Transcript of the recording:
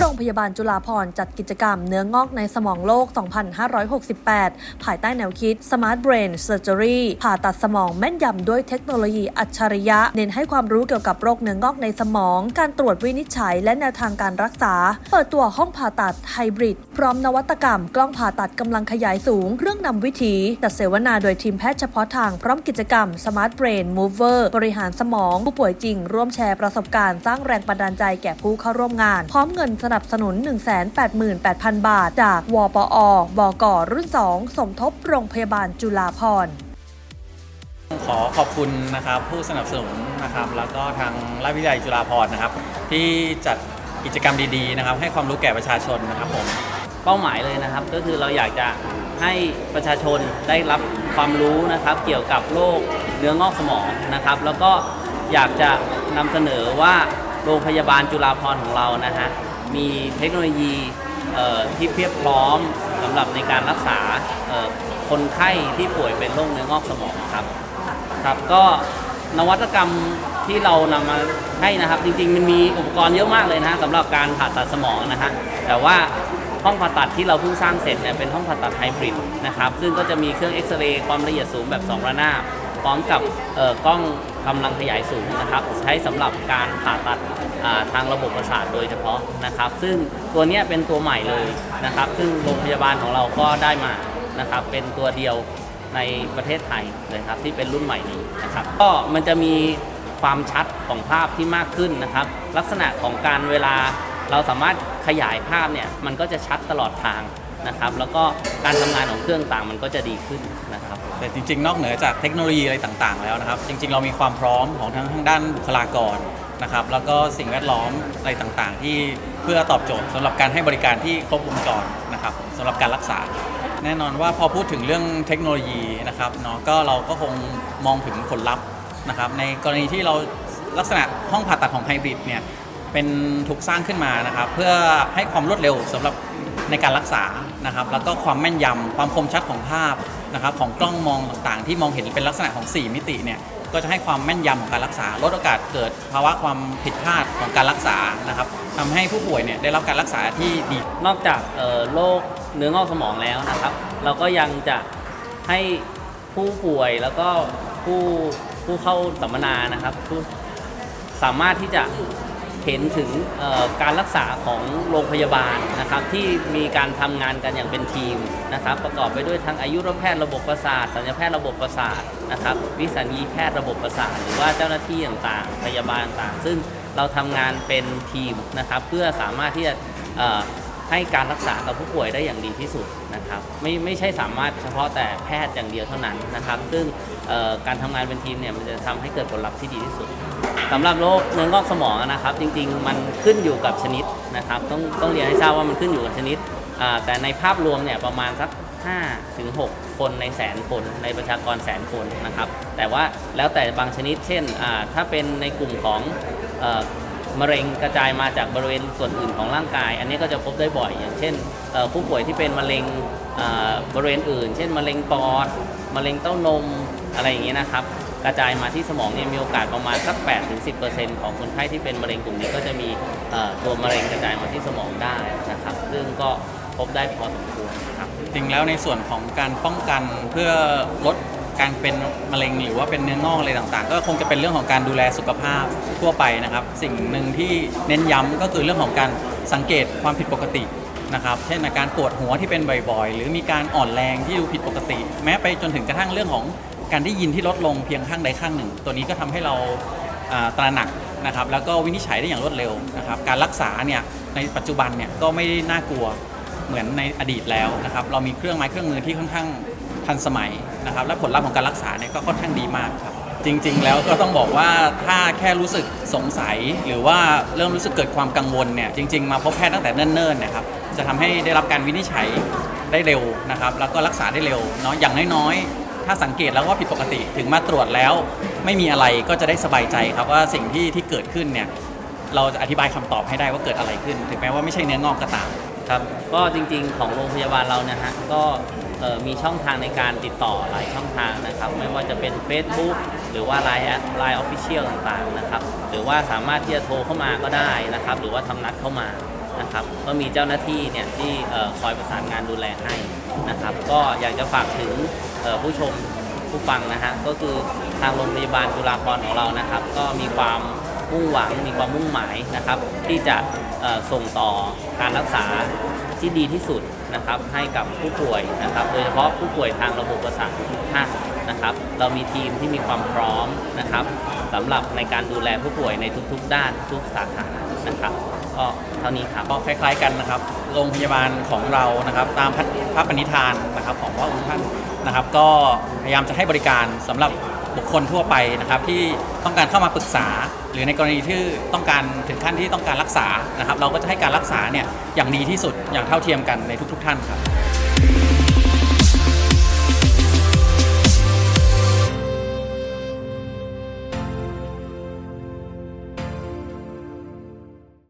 โรงพยาบาลจุฬาภรณ์จัดกิจกรรมเนื้องอกในสมองโลก 2568 ภายใต้แนวคิด Smart Brain Surgery ผ่าตัดสมองแม่นยำด้วยเทคโนโลยีอัจฉริยะ เน้นให้ความรู้เกี่ยวกับโรคเนื้องอกในสมอง การตรวจวินิจฉัย และแนวทางการรักษา เปิดตัวห้องผ่าตัดไฮบริดพร้อมนวัตกรรม กล้องผ่าตัดกำลังขยายสูง เครื่องนำวิถีจัดเสวนาโดยทีมแพทย์เฉพาะทางพร้อมกิจกรรม Smart Brain Mover บริหารสมอง ผู้ป่วยจริง ร่วมแชร์ประสบการณ์สร้างแรงบันดาลใจแก่ผู้เข้าร่วมงาน พร้อมเงินสนับสนุน 188,000 บาท จากวปอ บก รุ่น 2 สมทบโรงพยาบาลจุฬาภรณ์ขอขอบคุณนะครับผู้สนับสนุนนะครับแล้วก็ทางราชวิทยาลัยจุฬาภรณ์นะครับ ที่จัดกิจกรรมดีๆนะครับ ให้ความรู้แก่ประชาชนนะครับผมเป้าหมายเลยนะครับ ก็คือเราอยากจะให้ประชาชนได้รับความรู้นะครับ เกี่ยวกับโรคเนื้องอกสมองนะครับ แล้วก็อยากจะนำเสนอว่าโรงพยาบาลจุฬาภรณ์ของเรานะฮะ มีเทคโนโลยีที่เพียบพร้อมสำหรับในการรักษาคนไข้ที่ป่วยเป็นโรคเนื้องอกสมองครับครับก็นวัตกรรมที่เรานำมาให้นะครับจริงๆ มันมีอุปกรณ์เยอะมากเลยนะสำหรับการผ่าตัดสมองนะฮะแต่ว่าห้องผ่าตัดที่เราเพิ่งสร้างเสร็จเนี่ยเป็นห้องผ่าตัดไฮบริดนะครับซึ่งก็จะมีเครื่องเอ็กซเรย์ความละเอียดสูงแบบ 2 ระนาบพร้อมกับกล้องกำลังขยายสูงนะครับใช้สำหรับการผ่าตัด ทางระบบประสาทโดยเฉพาะนะครับ ซึ่งตัวนี้เป็นตัวใหม่เลยนะครับ ซึ่งโรงพยาบาลของเราก็ได้มานะครับ เป็นตัวเดียวในประเทศไทยเลยครับที่เป็นรุ่นใหม่นี้นะครับ ก็มันจะมีความชัดของภาพที่มากขึ้นนะครับ ลักษณะของการเวลาเราสามารถขยายภาพเนี่ยมันก็จะชัดตลอดทางนะครับ แล้วก็การทำงานของเครื่องต่างมันก็จะดีขึ้นนะครับ แต่จริง ๆ นอกเหนือจากเทคโนโลยีอะไรต่าง ๆ แล้วนะครับ จริง ๆ เรามีความพร้อมของทั้งทางด้านบุคลากร นะครับแล้วก็สิ่งแวดล้อมอะไรต่างๆ ที่เพื่อตอบโจทย์สำหรับการให้บริการที่ครบวงจรนะครับสำหรับการรักษา แน่นอนว่าพอพูดถึงเรื่องเทคโนโลยีนะครับเนาะก็เราก็คงมองถึงผลลัพธ์นะครับในกรณีที่เราลักษณะห้องผ่าตัดของไฮบริดเนี่ยเป็นถูกสร้างขึ้นมานะครับเพื่อให้ความรวดเร็วสำหรับในการรักษานะครับแล้วก็ความแม่นยำความคมชัดของภาพนะครับของกล้องมองต่างๆ ที่มองเห็นเป็นลักษณะของ 4 มิติเนี่ย ก็จะให้ความแม่นยำของการรักษา ลดโอกาสเกิดภาวะความผิดพลาดของการรักษานะครับทำให้ผู้ป่วยเนี่ยได้รับการรักษาที่ดี นอกจากเอ่อโรคเนื้องอกสมองแล้วนะครับ เราก็ยังจะให้ผู้ป่วยแล้วก็ผู้ผู้เข้าสัมมนานะครับผู้สามารถที่จะ เห็นถึงการรักษาของโรงพยาบาลนะครับที่มีการทำงานกันอย่างเป็นทีมนะครับประกอบไปด้วยทั้งอายุรแพทย์ระบบประสาทสัญญาแพทย์ระบบประสาทนะครับวิสัญญีแพทย์ระบบประสาท หรือว่าเจ้าหน้าที่ต่างๆพยาบาลต่างซึ่งเราทำงานเป็นทีมนะครับเพื่อสามารถที่จะให้การรักษากับผู้ป่วยได้อย่างดีที่สุดนะครับไม่ไม่ใช่สามารถเฉพาะแต่แพทย์อย่างเดียวเท่านั้นนะครับ ซึ่งการทำงานเป็นทีมเนี่ยมันจะทำให้เกิดผลลัพธ์ที่ดีที่สุด สำหรับโรคเนื้องอกสมองนะครับ จริงๆ มันขึ้นอยู่กับชนิดนะครับต้องต้องเรียนให้ทราบว่ามันขึ้นอยู่กับชนิด แต่ในภาพรวมเนี่ยประมาณสัก5ถึง6คนในแสนคนในประชากรแสนคนนะครับ แต่ว่าแล้วแต่บางชนิดเช่นถ้าเป็นในกลุ่มของมะเร็งกระจายมาจากบริเวณส่วนอื่นของร่างกาย อันนี้ก็จะพบได้บ่อย อย่างเช่นผู้ป่วยที่เป็นมะเร็งบริเวณอื่น เช่นมะเร็งปอดมะเร็งเต้านมอะไรอย่างนี้นะครับ กระจายมาที่สมองเนี่ยมีโอกาสประมาณสัก 8-10%ของคนไข้ที่เป็นมะเร็งกลุ่มนี้ก็จะมีตัวมะเร็งกระจายมาที่สมองได้นะครับ ซึ่งก็พบได้พอสมควรครับจริงแล้วในส่วนของการป้องกันเพื่อลดการเป็นมะเร็งหรือว่าเป็นเนื้องอกอะไรต่างๆ ก็คงจะเป็นเรื่องของการดูแลสุขภาพทั่วไปนะครับ สิ่งหนึ่งที่เน้นย้ำก็คือเรื่องของการสังเกตความผิดปกตินะครับ เช่นอาการปวดหัวที่เป็นบ่อยๆ หรือมีการอ่อนแรงที่ดูผิดปกติ แม้ไปจนถึงกระทั่งเรื่องของ การได้ยินที่ลดลงเพียงข้างใดข้างหนึ่ง ตัวนี้ก็ทำให้เราตระหนักนะครับแล้วก็วินิจฉัยได้อย่างรวดเร็วนะครับการรักษาเนี่ยในปัจจุบันเนี่ยก็ไม่ได้น่ากลัวเหมือนในอดีตแล้วนะครับเรามีเครื่องไม้เครื่องมือที่ค่อนข้างทันสมัยนะครับและผลลัพธ์ของการรักษาเนี่ยก็ค่อนข้างดีมากครับจริง ๆ แล้วก็ต้องบอกว่าถ้าแค่รู้สึกสงสัยหรือว่าเริ่มรู้สึกเกิดความกังวลเนี่ยจริง ๆ มาพบแพทย์ตั้งแต่เนิ่นๆนะครับจะทำให้ได้รับการวินิจฉัยได้เร็วนะครับแล้วก็รักษาได้เร็วเนาะอย่างน้อย ถ้าสังเกตแล้วว่าผิดปกติถึงมาตรวจแล้ว ไม่มีอะไรก็จะได้สบายใจครับว่าสิ่งที่ที่เกิดขึ้นเนี่ยเราจะอธิบายคำตอบให้ได้ว่าเกิดอะไรขึ้น ถึงแม้ว่าไม่ใช่เนื้องอกก็ตาม ครับก็จริงๆของโรงพยาบาลเรานะฮะก็เอ่อมีช่องทางในการติดต่อหลายช่องทางนะครับ ไม่ว่าจะเป็น Facebook หรือว่า Line ไลน์ออฟฟิเชียลต่างๆนะครับ หรือว่าสามารถที่จะโทรเข้ามาก็ได้นะครับ หรือว่าทำนัดเข้ามา นะครับก็มีเจ้าหน้าที่เนี่ยที่คอยประสานงานดูแลให้นะครับ ก็อยากจะฝากถึงผู้ชมผู้ฟังนะฮะก็คือทางโรงพยาบาลจุฬาภรณ์ของเรานะครับ ก็มีความมุ่งหวังมีความมุ่งหมายนะครับ ที่จะส่งต่อการรักษาที่ดีที่สุดนะครับให้กับผู้ป่วยนะครับ โดยเฉพาะผู้ป่วยทางระบบประสาททุกท่านนะครับ เรามีทีมที่มีความพร้อมนะครับสำหรับในการดูแลผู้ป่วยในทุกๆ ด้านทุกสาขานะครับ ก็เท่านี้ครับก็คล้าย ๆกันนะครับโรงพยาบาลของเรานะครับ ตามพระพปณิธานนะครับของพระองค์ท่านนะครับ ก็พยายามจะให้บริการสำหรับบุคคลทั่วไปนะครับที่ต้องการเข้ามาปรึกษา หรือในกรณีที่ต้องการถึงขั้นที่ต้องการรักษานะครับ เราก็จะให้การรักษาเนี่ยอย่างดีที่สุดอย่างเท่าเทียมกันในทุก ๆ ท่านครับ